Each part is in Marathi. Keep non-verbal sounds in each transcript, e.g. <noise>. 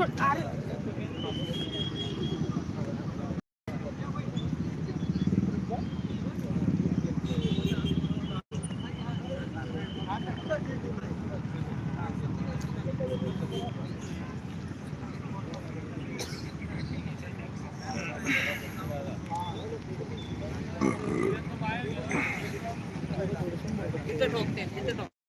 슛 아래 그대로 어때? 그대로.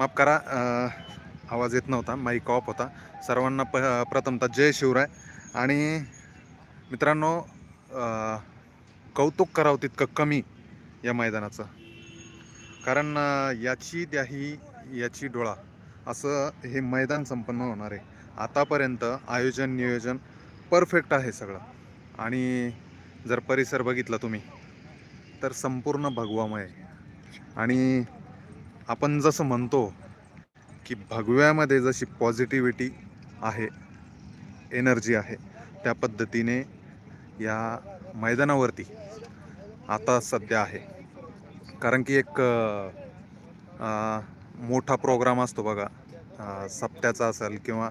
माफ करा आवाज येत नव्हता माईक ऑफ होता. सर्वांना प प्रथमतः जय शिवराय. आणि मित्रांनो कौतुक करावं तितकं कमी या मैदानाचं. कारण याची द्याही याची डोळा असं हे मैदान संपन्न होणार आहे. आतापर्यंत आयोजन नियोजन परफेक्ट आहे सगळं. आणि जर परिसर बघितला तुम्ही तर संपूर्ण भगवामय आहे. आणि आपण जसं म्हणतो की भगव्यामध्ये जशी पॉझिटिव्हिटी आहे एनर्जी आहे त्या पद्धतीने या मैदानावरती आता सध्या आहे. कारण की एक मोठा प्रोग्राम असतो बघा. सप्त्याचा असेल किंवा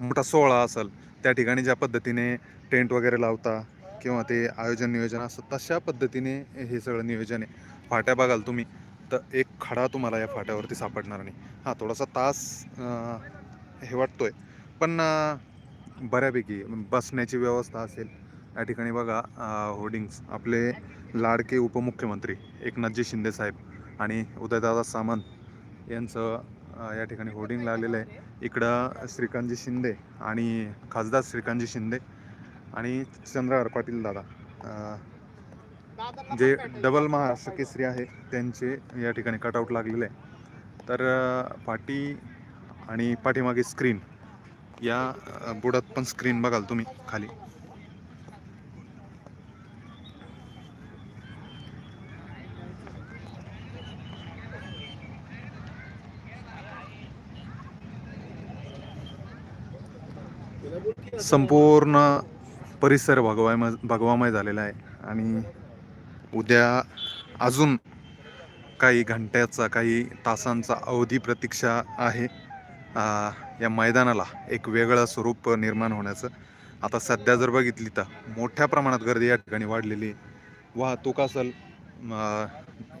मोठा सोहळा असेल त्या ठिकाणी ज्या पद्धतीने टेंट वगैरे लावता किंवा ते आयोजन नियोजन असतं तशा पद्धतीने हे सगळं नियोजन आहे. फाट्या बघाल तुम्ही तर एक खडा तुम्हाला या फाट्यावरती सापडणार नाही. हां थोडासा तास हे वाटतो आहे पण बऱ्यापैकी बसण्याची व्यवस्था असेल. या ठिकाणी बघा होर्डिंग्स. आपले लाडके उपमुख्यमंत्री एकनाथजी शिंदे साहेब आणि उदयदादा सामंत यांचं या ठिकाणी होर्डिंग लागलेलं आहे. इकडं श्रीकांतजी शिंदे आणि खासदार श्रीकांतजी शिंदे आणि चंद्रहार पाटील दादा. जे डबल महाराष्ट्र केसरी आहे त्यांचे या ठिकाणी कटआउट लागलेले आहे. तर पाठी आणि पाठीमागे स्क्रीन या बुडात पण स्क्रीन बघाल तुम्ही खाली. संपूर्ण परिसर भगवामय भगवामय झालेला आहे. आणि उद्या अजून काही घंट्याचा काही तासांचा अवधी प्रतीक्षा आहे. या मैदानाला एक वेगळं स्वरूप निर्माण होण्याचं. आता सध्या जर बघितली तर मोठ्या प्रमाणात गर्दी या ठिकाणी वाढलेली वाहतूक असेल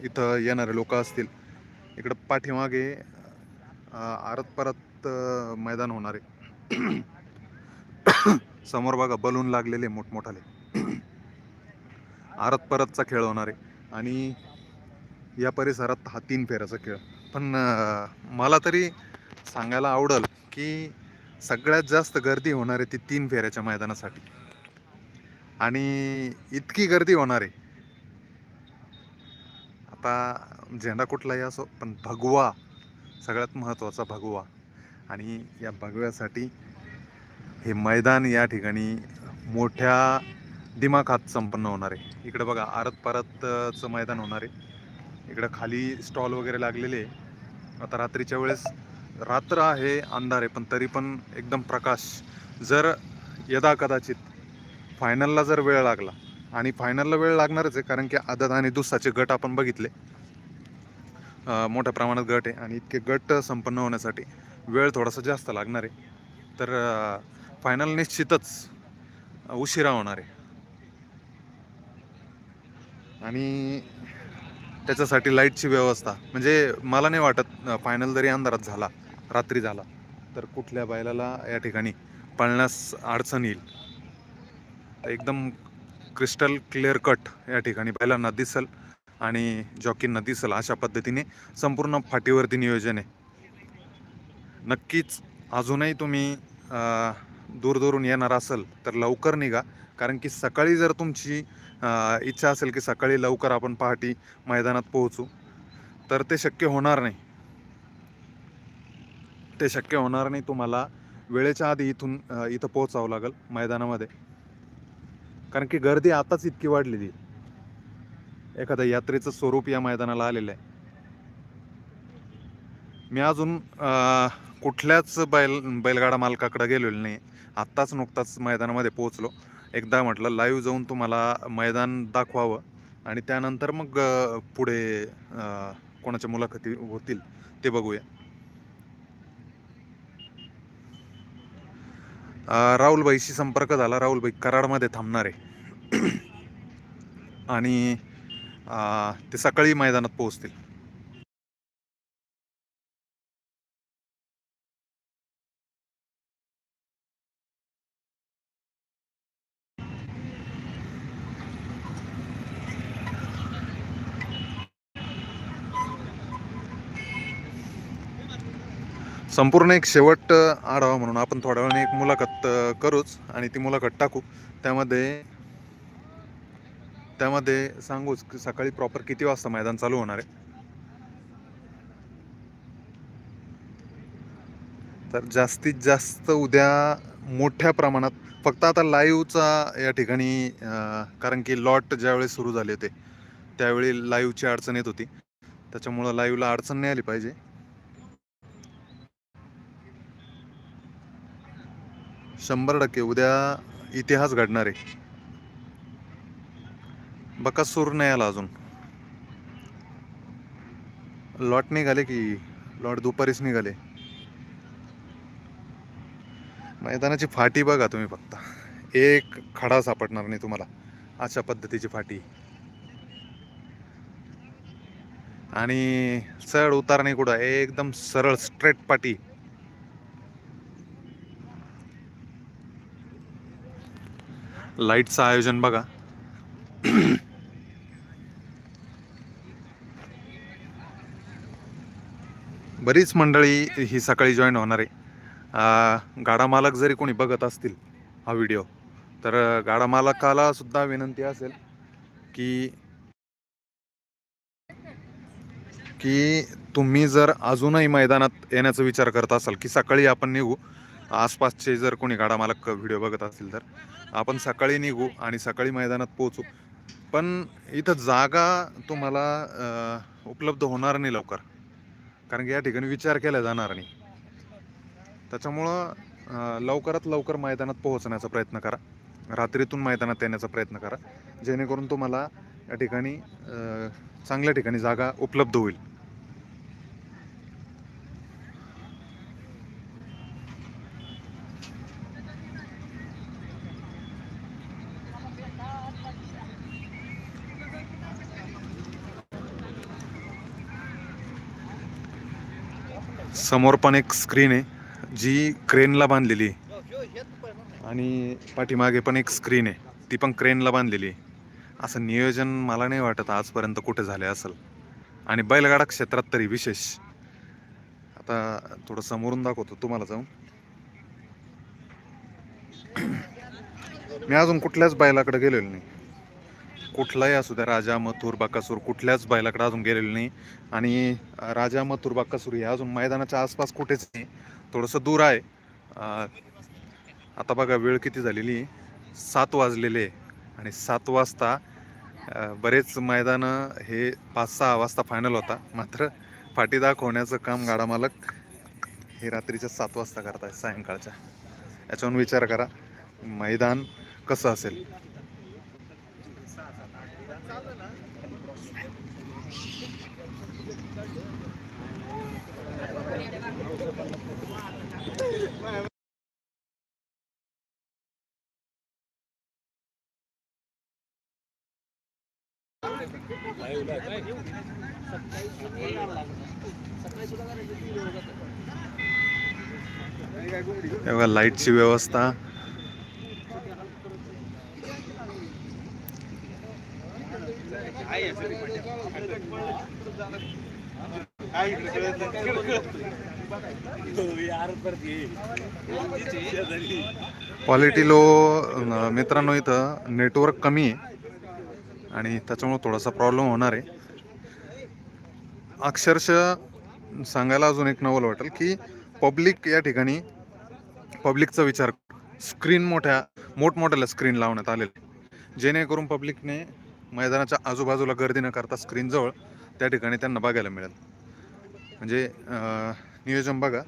इथं येणारे लोक असतील इकडं पाठीमागे आरत परत मैदान होणारे. <coughs> समोर बघा बलून लागलेले मोठमोठाले. आरत परतचा खेळ होणार आहे. आणि या परिसरात हा तीन फेऱ्याचा खेळ. पण मला तरी सांगायला आवडेल की सगळ्यात जास्त गर्दी होणार आहे ती तीन फेऱ्याच्या मैदानासाठी. आणि इतकी गर्दी होणार आहे. आता झेंडा कुठलाही असो पण भगवा सगळ्यात महत्त्वाचा भगवा. आणि या भगव्यासाठी हे मैदान या ठिकाणी मोठ्या दिमाखात संपन्न होणार आहे. इकडं बघा आरत परतचं मैदान होणार आहे. इकडं खाली स्टॉल वगैरे लागलेले आता रात्रीच्या वेळेस रात्र आहे अंधार आहे पण तरी पण एकदम प्रकाश. जर यदा कदाचित फायनलला जर वेळ लागला आणि फायनलला वेळ लागणारच आहे कारण की आदत आणि दुसाचे गट आपण बघितले. मोठ्या प्रमाणात गट आहे आणि इतके गट संपन्न होण्यासाठी वेळ थोडासा जास्त लागणार आहे. तर फायनल निश्चितच उशिरा होणार आहे. आणि त्याच्यासाठी लाईटची व्यवस्था. म्हणजे मला नाही वाटत फायनल जरी अंधारात झाला रात्री झाला. तर कुठल्या बैलाला या ठिकाणी पळण्यास अडचण येईल? एकदम क्रिस्टल क्लिअर कट या ठिकाणी बैलांना दिसल आणि जॉकींना दिसल अशा पद्धतीने संपूर्ण फाटीवरती नियोजन आहे. नक्कीच अजूनही तुम्ही दूरदूरून येणार असेल तर लवकर निघा. कारण की सकाळी जर तुमची इच्छा असेल की सकाळी लवकर आपण पहाटी मैदानात पोहोचू. तर ते शक्य होणार नाही. ते शक्य होणार नाही तुम्हाला वेळेच्या आधी इथून इथं पोहोचावं लागेल मैदानामध्ये. कारण की गर्दी आताच इतकी वाढलेली आहे. एखाद्या यात्रेचं स्वरूप या मैदानाला आलेलं आहे. मी अजून कुठल्याच बैल बैलगाडा मालकाकडे गेलेलो नाही. आत्ताच नुकताच मैदानामध्ये पोहोचलो. एकदा म्हटलं लाईव्ह जाऊन तुम्हाला मैदान दाखवावं. आणि त्यानंतर मग पुढे कोणाच्या मुलाखती होतील ते बघूया. राहुलबाईशी संपर्क झाला. राहुलबाई कराडमध्ये थांबणार. आहे आणि ते सकाळी मैदानात पोहोचतील. संपूर्ण एक शेवट आढावा म्हणून आपण थोड्या वेळाने एक मुलाखत करूच आणि ती मुलाखत टाकू. त्यामध्ये त्यामध्ये सांगूच की सकाळी प्रॉपर किती वाजता मैदान चालू होणार आहे? तर जास्तीत जास्त उद्या मोठ्या प्रमाणात फक्त आता लाईव्हचा या ठिकाणी कारण की लॉट ज्यावेळी सुरू झाले होते त्यावेळी लाईव्हची अडचण येत होती. त्याच्यामुळं लाईव्हला अडचण नाही आली पाहिजे. शंभर टक्के उद्या इतिहास घडणार आहे. बकासूर नाही आला अजून. लॉट निघाले की लॉट दुपारीच निघाले. मैदानाची फाटी बघा तुम्ही फक्त. एक खडा सापडणार नाही तुम्हाला. अशा पद्धतीची फाटी. आणि चढ उतार नाही कुठं? एकदम सरळ स्ट्रेट पाटी. लाईटचं आयोजन बघा. बरीच मंडळी ही सकाळी जॉईन होणार आहे. गाडा मालक जरी कोणी बघत असतील हा व्हिडिओ तर गाडा मालकाला सुद्धा विनंती असेल की की तुम्ही जर अजूनही मैदानात येण्याचा विचार करत असाल की सकाळी आपण निघू आसपासचे जर कोणी गाडा मालक व्हिडिओ बघत असतील तर आपण सकाळी निघू आणि सकाळी मैदानात पोहोचू. पण इथं जागा तुम्हाला उपलब्ध होणार नाही लवकर. कारण की या ठिकाणी विचार केला जाणार नाही. त्याच्यामुळं लवकरात लवकर मैदानात पोहोचण्याचा प्रयत्न करा. रात्रीतून मैदानात येण्याचा प्रयत्न करा. जेणेकरून तुम्हाला या ठिकाणी चांगल्या ठिकाणी जागा उपलब्ध होईल. समोर पण एक स्क्रीन आहे जी क्रेनला बांधलेली आहे. आणि पाठीमागे पण एक स्क्रीन आहे ती पण क्रेनला बांधलेली आहे. असं नियोजन मला नाही वाटत आजपर्यंत कुठे झाले असेल. आणि बैलगाडा क्षेत्रात तरी विशेष. आता थोडं समोरून दाखवतो तुम्हाला जाऊन. मी अजून कुठल्याच बैलाकडे गेलेलो नाही. कुठलाही असू द्या राजा मथुर बाकासूर कुठल्याच बैलाकडे अजून गेलेलं नाही. आणि राजा मथुर बाकासूर हे अजून मैदानाच्या आसपास कुठेच नाही. थोडंसं दूर आहे. आता बघा वेळ किती झालेली सात वाजलेले आहे. आणि सात वाजता बरेच मैदानं हे पाच सहा वाजता फायनल होता. मात्र फाटी दाखवण्याचं काम गाडा मालक हे रात्रीच्या सात वाजता करत आहे सायंकाळच्या. याच्यावरून विचार करा मैदान कसं असेल? बघा लाईटची व्यवस्था. क्वालिटी लो मित्रांनो इथं नेटवर्क कमी आहे. आणि त्याच्यामुळं थोडासा प्रॉब्लेम होणार आहे. अक्षरशः सांगायला अजून एक नवल वाटेल की पब्लिक या ठिकाणी पब्लिकचा विचार स्क्रीन मोठ्या मोठमोठ्याला स्क्रीन लावण्यात आलेले जेणेकरून पब्लिकने मैदानाच्या आजूबाजूला गर्दी न करता स्क्रीनजवळ त्या ठिकाणी त्यांना बघायला मिळेल. म्हणजे नियोजन बघा.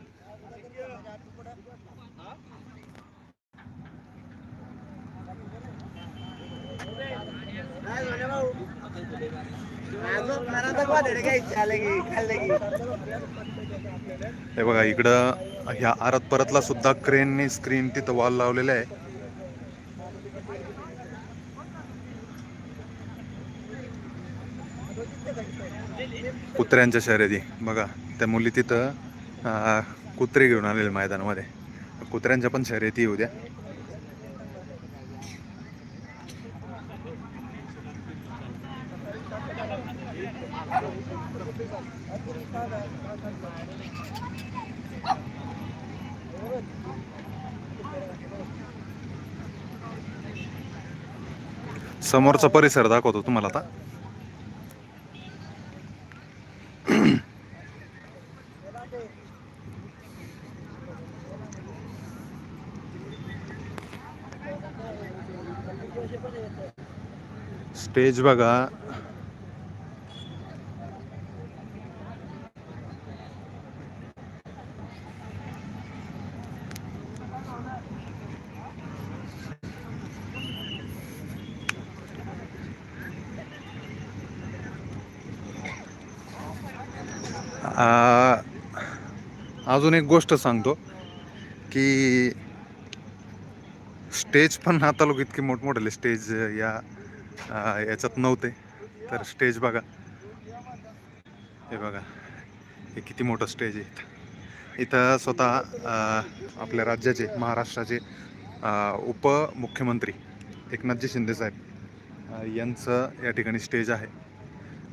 हे बघा इकडं ह्या आरत परतला सुद्धा क्रेनने स्क्रीन तिथं वॉल लावलेला आहे. कुत्र्यांच्या शर्यती. बघा त्या मुली तिथं कुत्रे घेऊन आलेले मैदानामध्ये. कुत्र्यांच्या पण शर्यती येऊ द्या. समोरचा परिसर दाखवतो तुम्हाला आता. स्टेज बघा. अजून एक गोष्ट सांगतो की स्टेज पण आता लोक इतके मोठमोठे स्टेज या याच्यात नव्हते. तर स्टेज बघा. हे बघा. हे किती मोठं स्टेज आहे इथं. स्वतः आपल्या राज्याचे महाराष्ट्राचे उपमुख्यमंत्री एकनाथजी शिंदेसाहेब यांचं या ठिकाणी स्टेज आहे.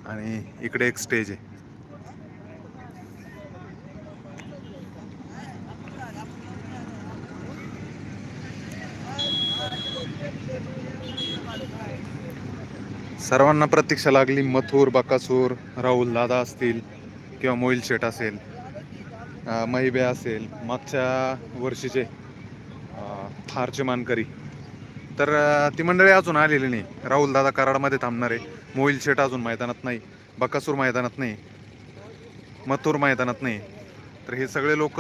आणि इकडे एक स्टेज आहे. सर्वांना प्रतीक्षा लागली. मथुर बकासूर राहुल दादा असतील किंवा मोईल शेट असेल महिबे असेल मागच्या वर्षीचे फारचे मानकरी. तर ती मंडळी अजून आलेली नाही. राहुल दादा कराडमध्ये थांबणार आहे. मोईल शेट अजून मैदानात नाही. बकासूर मैदानात नाही. मथुर मैदानात नाही. तर हे सगळे लोक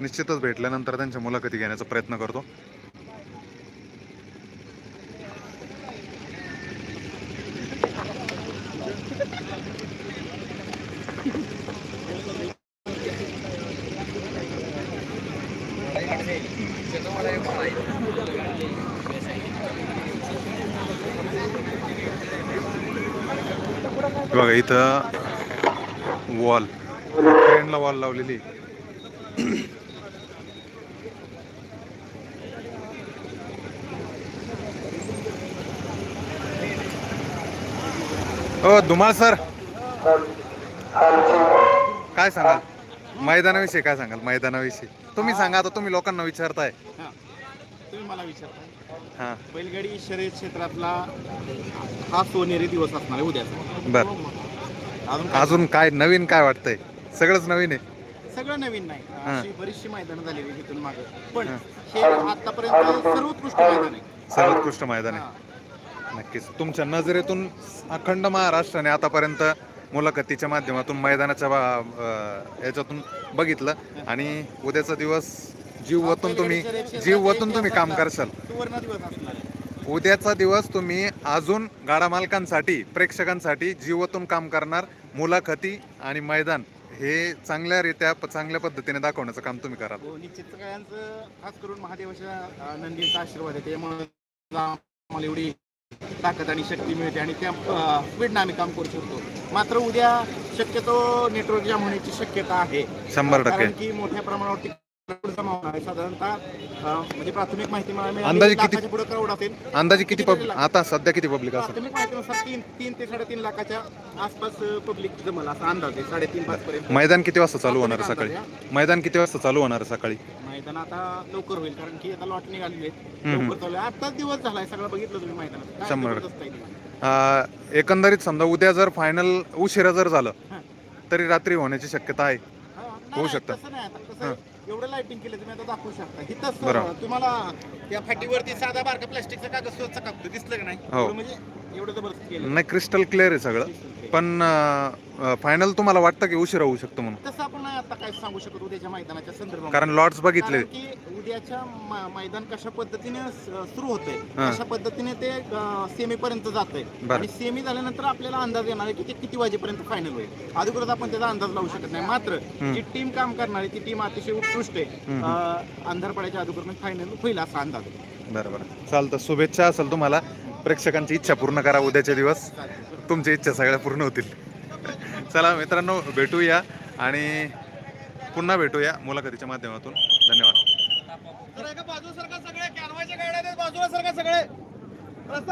निश्चितच भेटल्यानंतर त्यांच्या मुलाखती घेण्याचा प्रयत्न करतो. इथं वॉल ट्रेनला वॉल लावलेली. हो धुमाळ सर. काय सांगाल? मैदानाविषयी काय सांगाल? मैदानाविषयी. तुम्ही सांगा आता तुम्ही लोकांना विचारताय. हा. तुम्ही मला विचारता हा. बैलगाडी शर्यत क्षेत्रातला हा सोनेरी दिवस असणार आहे उद्याचा. बर. अजून काय? नवीन काय वाटतंय? सगळंच नवीन आहे. सगळं नवीन नाही. अशी बरीचशी मैदानं झालेली तिथून मागे. पण हा. आतापर्यंत सर्वोत्कृष्ट मैदान आहे. सर्वोत्कृष्ट मैदान आहे. नक्कीच. तुमच्या नजरेतून अखंड महाराष्ट्राने आतापर्यंत मुलाखतीच्या माध्यमातून मैदानाच्या बा- अं, याच्यातून बघितलं. आणि उद्याचा दिवस जीव वतून तुम्ही जीव वतून तुम्ही काम करशाल. सुवर्ण दिवस असणार आहे. उद्याचा दिवस तुम्ही अजून गाडा मालकांसाठी प्रेक्षकांसाठी जीवतून काम करणार मुलाखती आणि मैदान हे चांगल्यारीत्या चांगल्या पद्धतीने दाखवण्याचं काम तुम्ही कराल. हो निश्चित सगळ्यांचं खास करून महादेवाच्या नंदीचा आशीर्वाद आहे. त्यामुळे आम्हाला एवढी ताकद आणि शक्ती मिळते आणि त्या स्पीडनं आम्ही काम करू शकतो. मात्र उद्या शक्यतो नेटवर्क जाम होण्याची शक्यता आहे. शंभर टक्के. की मोठ्या प्रमाणावरती साधारणतः म्हणजे प्राथमिक माहिती अंदाजे किती- लाखाच्या पुढे क्राऊड असेल. अंदाजे किती पब आता सध्या किती पब्लिक असेल प्राथमिक माहितीनुसार तीन तीन ते साडेतीन लाखाच्या आसपास पब्लिक जमल असा अंदाज आहे. साडेतीन पाच पर्यंत. मैदान किती वाजता चालू होणार सकाळी? मैदान किती वाजता चालू होणार सकाळी. मैदान आता लवकर होईल कारण की आता लॉट हम्म. लवकर चालू दिवस झालाय. सगळं बघितलं तुम्ही मैदानात. शंभर. एकंदरीत समजा उद्या जर फायनल उशिरा जर झालं. तरी रात्री होण्याची शक्यता आहे. होऊ शकतं. एवढं लाइटिंग केलं तुम्ही आता दाखवू शकता इथंच. तुम्हाला त्या फाटीवरती साधा बारका प्लास्टिकचा कागद स्वच्छ कापतो दिसलं का नाही हो. म्हणजे एवढं जबरदस्त केलं. नाही क्रिस्टल क्लिअर आहे सगळं. पण फायनल तुम्हाला वाटतं की उशिरा होऊ शकतो म्हणून? तसं आपण आता काय सांगू शकत उद्याच्या मैदानाच्या संदर्भात कारण लॉट्स बघितले. की उद्याच्या म- मैदान कशा पद्धतीने स- सुरू होतंय हा. कशा पद्धतीने ते सेमी पर्यंत जात बरं. आणि सेमी झाल्यानंतर आपल्याला अंदाज येणार आहे की ते किती वाजेपर्यंत फायनल होईल. अगोदरच आपण त्याचा अंदाज लावू शकत नाही. मात्र हम्म. जी टीम काम करणार आहे ती टीम अतिशय उत्कृष्ट आहे. हम्म. अं, अंधार पडायच्या अगोदर फायनल होईल असा अंदाज आहे. बरं बरं. चालतं. शुभेच्छा असेल तुम्हाला. प्रेक्षकांची इच्छा पूर्ण करा उद्याचे दिवस. तुमची इच्छा सगळ्या पूर्ण होतील. चला मित्रांनो भेटूया आणि पुन्हा भेटूया मुलाखतीच्या माध्यमातून. धन्यवाद.